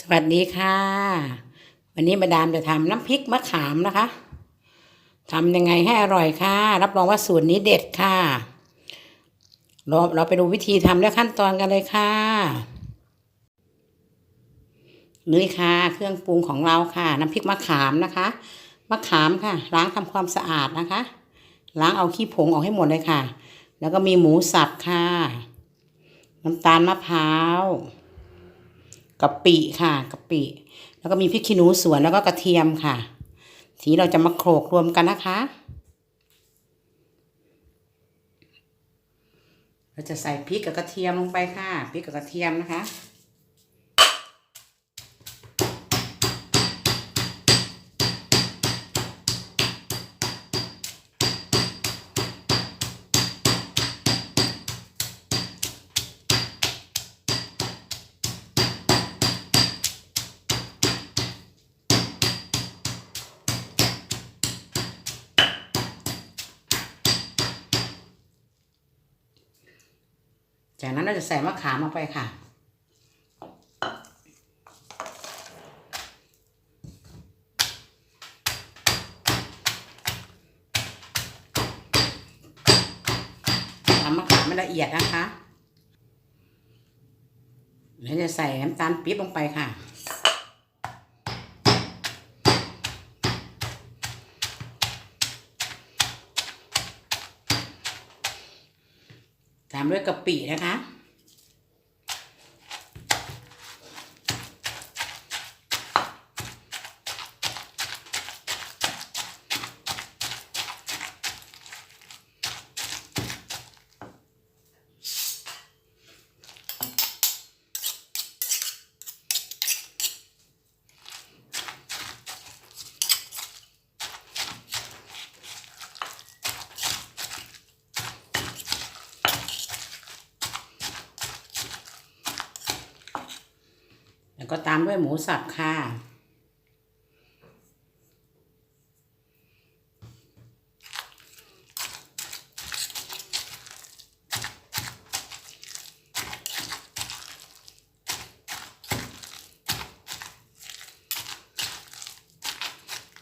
สวัสดีค่ะ วันนี้มาดามจะทำน้ำพริกมะขามนะคะทำยังไงให้อร่อยค่ะ รับรองว่าสูตรนี้เด็ดค่ะ เราเราไปดูวิธีทำและขั้นตอนกันเลยค่ะนี่ค่ะ เครื่องปรุงของเราค่ะ น้ำพริกมะขามนะคะ มะขามค่ะ ล้างทำความสะอาดนะคะ ล้างเอาขี้ผงออกให้หมดเลยค่ะ แล้วก็มีหมูสับค่ะ น้ำตาลมะพร้าว กะปิค่ะกะปิแล้วก็มีพริกขี้หนูสวนแล้วก็กระเทียมค่ะ ทีนี้เราจะมาโขลกรวมกันนะคะ เราจะใส่พริกกับกระเทียมลงไปค่ะพริกกับกระเทียมนะคะ จากนั้นเราจะใส่มะขามลงไปค่ะทำมะขามไม่ละเอียดนะคะ แล้วจะใส่น้ำตาลปี๊บลงไปค่ะ ตามด้วยกะปินะคะ ก็ตามด้วยหมูสับค่ะ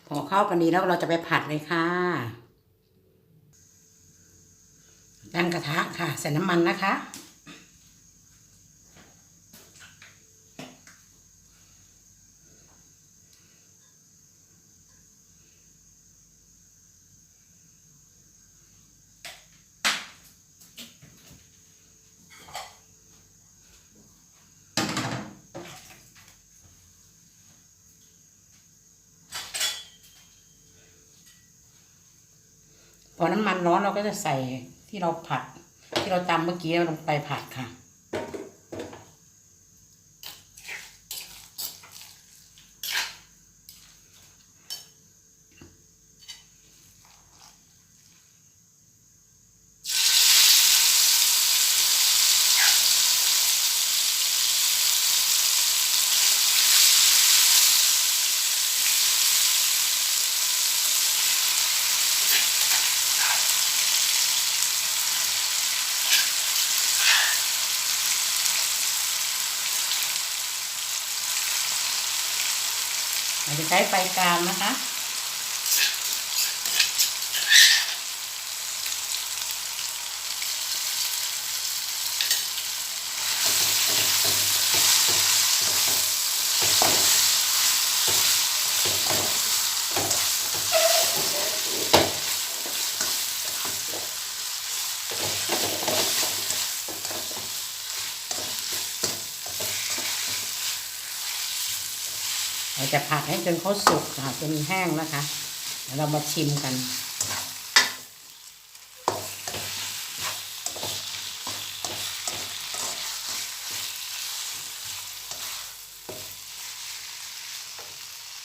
พอเข้ากันดีแล้วเราจะไปผัดเลยค่ะตั้งกระทะค่ะ ใส่น้ำมันนะคะ พอน้ำมันร้อนเราก็จะใส่ที่เราผัด ที่เราตำเมื่อกี้ลงไปผัดค่ะ จะใช้ไฟกลางนะคะ จะผัดให้จนเขาสุกค่ะจนแห้งนะคะแล้วเรามาชิมกัน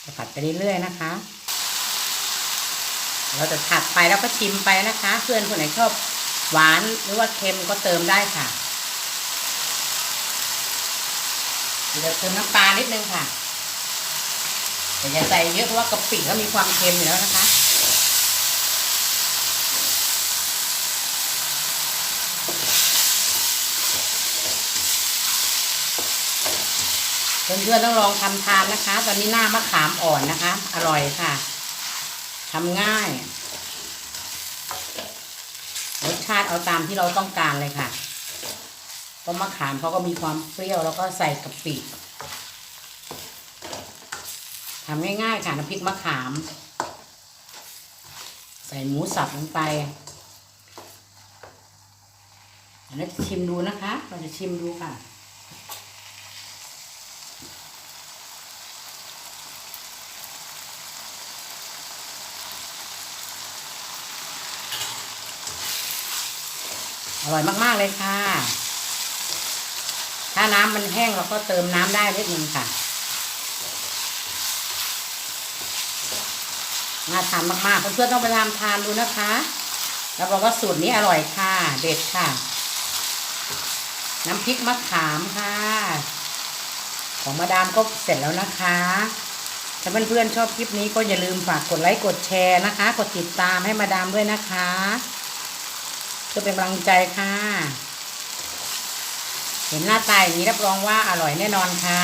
จะผัดไปเรื่อยๆนะคะ เราจะผัดไปแล้วก็ชิมไปนะคะ เพื่อนคนไหนชอบหวานหรือว่าเค็มก็เติมได้ค่ะเดี๋ยวเติมน้ำปลานิดนึงค่ะ อย่าใส่เยอะเพราะว่ากะปิก็มีความเค็มอยู่แล้วนะคะเเพื่อนๆต้องลองทำทานนะคะ ตอนนี้หน้ามะขามอ่อนนะคะ อร่อยค่ะทำง่ายรสชาติเอาตามที่เราต้องการเลยค่ะเพราะมะขามเขาก็มีความเปรี้ยวแล้วก็ใส่กะปิ ทำง่ายๆค่ะน้ำพริกมะขาม ใส่หมูสับลงไปเดี๋ยวเราจะชิมดูนะคะ เราจะชิมดูค่ะอร่อยมากๆเลยค่ะ ถ้าน้ำมันแห้งเราก็เติมน้ำได้นิดนึงค่ะ น่าทานมากๆเพื่อนๆต้องไปทำทานดูนะคะแล้วบอกว่าสูตรนี้อร่อยค่ะ เด็ดค่ะ น้ำพริกมะขามค่ะ ของมาดามก็เสร็จแล้วนะคะถ้าเพื่อนๆชอบคลิปนี้ก็อย่าลืมฝากกดไลค์กดแชร์นะคะ กดติดตามให้มาดามด้วยนะคะเพื่อเป็นกำลังใจค่ะ เห็นหน้าตาอย่างนี้รับรองว่าอร่อยแน่นอนค่ะ